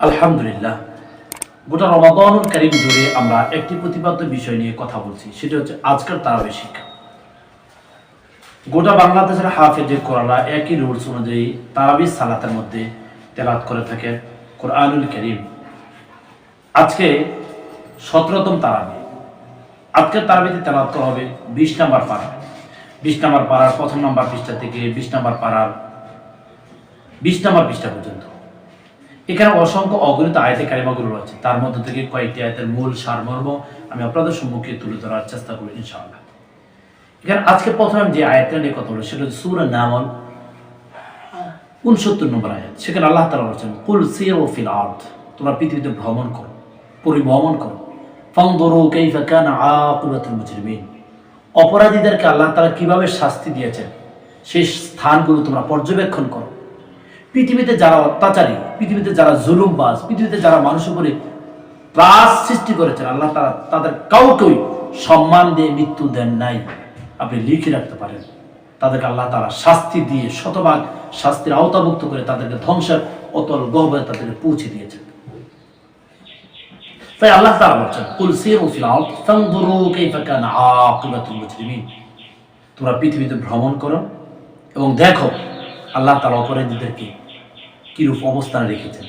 আলহামদুলিল্লাহ, গোটা রমাদানুল কারিম জুড়ে আমরা একটি প্রতিপাদ্য বিষয় নিয়ে কথা বলছি, সেটা হচ্ছে আজকের তারাবি শিক্ষা। গোটা বাংলাদেশের হাফেজে কোরআনা একই রুলস অনুযায়ী তারাবি সালাতের মধ্যে তেলাত করে থাকে কোরআনুল করিম। আজকে সতেরোতম তারাবি। আজকের তারাবিতে তেলাত করা হবে বিশ নাম্বার পাড়া বিশ নাম্বার পাড়ার প্রথম নাম্বার পৃষ্ঠা থেকে বিশ নাম্বার পাড়ার বিশ নাম্বার পৃষ্ঠা পর্যন্ত। এখানে অসংখ্য অগণিত আয়তে কারিমাগুলো রয়েছে। তার মধ্যে থেকে কয়েকটি আয়তের মূল সারমর্ম আমি আপনাদের সম্মুখে তুলে ধরার চেষ্টা করি ইনশাআল্লাহ। এখানে আজকে প্রথমে যে আয়াতটা নিয়ে কথা বলি সেটা হচ্ছে সুরা নামল, উনসত্তর নম্বর আয়াত। সেখানে আল্লাহ তালা বলছেন, কুল ও ফিল আর্থ তোমরা পৃথিবীতে ভ্রমণ করো, পরিভ্রমণ করো। ফাংদরু কাইফা কানা আকিবাতুল মুজরিমিন। অপরাধীদেরকে আল্লাহ তাআলা কীভাবে শাস্তি দিয়েছেন, সেই স্থানগুলো তোমরা পর্যবেক্ষণ করো। পৃথিবীতে যারা অত্যাচারী, পৃথিবীতে যারা জুলুমবাজ, পৃথিবীতে যারা মানুষের উপরে ত্রাস সৃষ্টি করেছেন, আল্লাহ তারা তাদের কাউকেই সম্মান দিয়ে মৃত্যু দেন নাই। আপনি লিখে রাখতে পারেন। তাদেরকে আল্লাহ তারা শাস্তি দিয়ে, শতভাগ শাস্তির আওতাভুক্ত করে তাদেরকে ধ্বংসের অতল গহ্বরে তাদেরকে পৌঁছে দিয়েছেন। তাই আল্লাহ তাআলা বলছেন, কুল সিরু ফিল ফানজুরু কাইফা কানা আকিবাতুল মুজরিমিন। তোমরা পৃথিবীতে ভ্রমণ করো এবং দেখো, আল্লাহ তাআলা অপরাধীদেরকে কিরূপ অবস্থান রেখেছেন?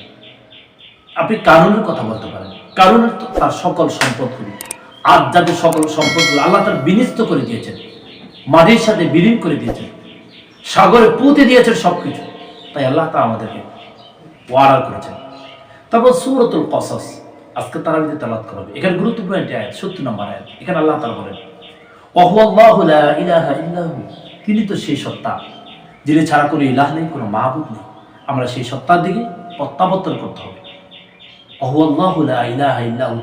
আপনি কারণের কথা বলতে পারেন। কারণের তার সকল সম্পদগুলো। আধ্যাত্মিক সকল সম্পদগুলো আল্লাহ তার বিনিস্ত করে দিয়েছেন, মাটির সাথে বিলীন করে দিয়েছেন, সাগরে পুঁতে দিয়েছেন সবকিছু, তাই আল্লাহ তা আমাদেরকে ওয়ার্ডার করেছেন। তারপর সুরতুল কসস, আজকে তারা যদি তালাত করা হবে। এখানে গুরুত্বপূর্ণ একটি আয়াত, সত্তর নম্বর আয়াত। এখানে আল্লাহ তালা বলেন ইলাহা ইল্লাহু। তিনি তো সেই সত্তা, যিনি ছাড়া কোনো ইলাহ নেই, কোনো মাহবুদ নেই। আমরা সেই সত্তার দিকে প্রত্যাবর্তন করতে হবে।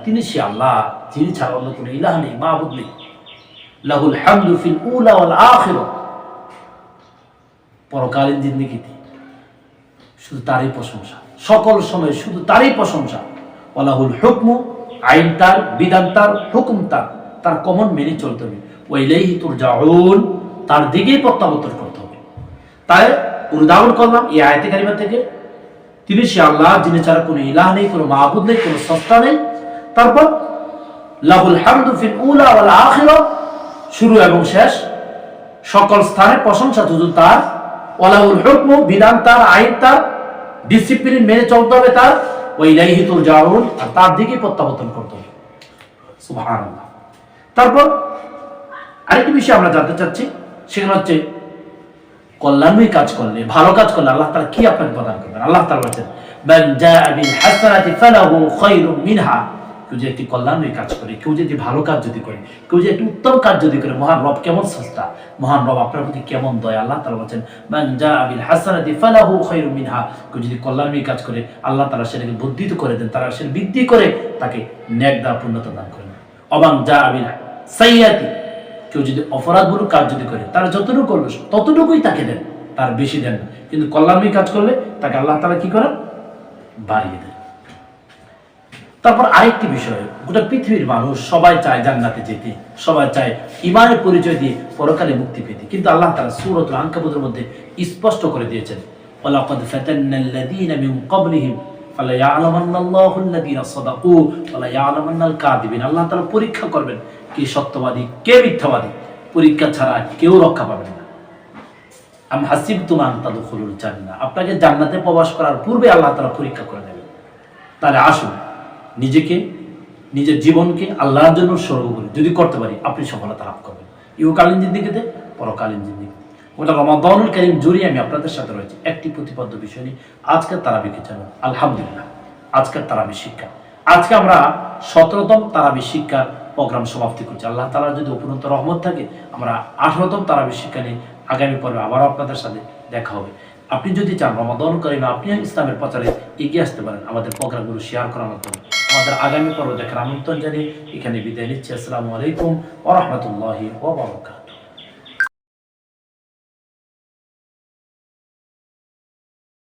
তিনি সে আল্লাহ, যিনি ছাড়া অন্য কোনো ইলাহ নেই নেই। লাহুল পরকালীন জিন্দেগিতে শুধু তারই প্রশংসা, সকল সময় শুধু তারই প্রশংসা। ওয়ালাহুল হুকমু, আইন তার, বিধান তার, হুকুম তার তার কমন মেনে চলতে হবে। তোর তুরজাউন, তার দিকেই প্রত্যাবর্তন করতে হবে। তাই উদাহরণ করলাম, এই আয়াতে কারিমা থেকে। তিনি সে আল্লাহ, যিনি ছাড়া কোনো ইলাহ নেই, কোনো মাহবুদ নেই, কোনো সস্তা নেই। তারপর, লাহুল হামদু ফিল উলা ওয়াল আখিরা, শুরু এবং শেষ। সকল স্থানে প্রশংসা শুধু তার। ওয়ালাহুল হুকমু, বিধান তার, আইন তার ডিসিপ্লিন মেনে চলতে হবে তার। ওই লাইহি তুল জাউন আর তার দিকে প্রত্যাবর্তন করতে হবে। সুবহানাল্লাহ। তারপর, আরেকটি বিষয় আমরা জানতে চাচ্ছি, সেখানে হচ্ছে কল্যাণময় কাজ করলে, ভালো কাজ করলে আল্লাহ তাআলা কি আপনাকে প্রদান করবেন? আল্লাহ তাআলা বলেছেন, মান কেমন দয়া? আল্লাহ কল্যাণময় কাজ করে, আল্লাহ তাআলা সেটাকে বুদ্ধিত করে দেন, তারা সে বৃদ্ধি করে তাকে নেক দ্বারা পূর্ণতা দান করেন। অবাং যা আবিল কেউ যদি অপরাধমূলক কাজ যদি করে, তারা যতটুকু করবে, ততটুকুই তাকে দেন, তার বেশি দেন না। কিন্তু কল্যাণময় কাজ করলে তাকে আল্লাহ তালা কি করেন? বাড়িয়ে দেন। তারপর আরেকটি বিষয়, গোটা পৃথিবীর মানুষ সবাই চায় জান্নাতে যেতে, সবাই চায় ইমানের পরিচয় দিয়ে পরকালে মুক্তি পেতে। কিন্তু আল্লাহ তারা সুরত আঙ্কাবুদের মধ্যে স্পষ্ট করে দিয়েছেন, ওয়ালাকাদ ফাতান্নাল্লাযীনা মিন ক্বাবলিহিম, ফালা ইয়ালামান্নাল্লাহু আল্লাযীনা সাদাকু ওয়ালা ইয়ালামান্নাল কাযিবিন। আল্লাহ তাআলা পরীক্ষা করবেন কে সত্যবাদী, কে মিথ্যাবাদী? পরীক্ষা ছাড়া কেউ রক্ষা পাবেন না। আম হাসিবতুম আন তাদখুলুল জান্নাহ। আপনাকে জান্নাতে প্রবেশ করার পূর্বে আল্লাহ তাআলা পরীক্ষা করে নেবেন। তাহলে আসুন, নিজেকে, নিজের জীবনকে আল্লাহর জন্য স্বর্গ করি যদি করতে পারি, আপনি সফলতা লাভ করবেন। ইহকালীন জিন্দিগিতে, পরকালীন জিন্দিগিতে। ওটা রমাদানুল করিম জুড়ে আমি আপনাদের সাথে রয়েছে। একটি প্রতিপাদ্য বিষয় নিয়ে আজকের তারাবিকে জানো? আলহামদুলিল্লাহ, আজকের তারাবি শিক্ষা। আজকে আমরা সতেরোতম তারাবি শিক্ষার প্রোগ্রাম সমাপ্তি করছি। আল্লাহ তালার যদি উপরন্ত রহমত থাকে, আমরা আঠারোতম তারা শিক্ষা আগামী পর্বে আবারও আপনাদের সাথে দেখা হবে। আপনি যদি চান রমাদন করেন আপনি ইসলামের প্রচারে এগিয়ে আসতে পারেন। আমাদের প্রোগ্রামগুলো শেয়ার করার মাধ্যমে। আমাদের আগামী পর্ব দেখার আমন্ত্রণ জানিয়ে এখানে বিদায় নিচ্ছি। আসসালামু আলাইকুম ওরহমতুল্লাহি ওবরাকাত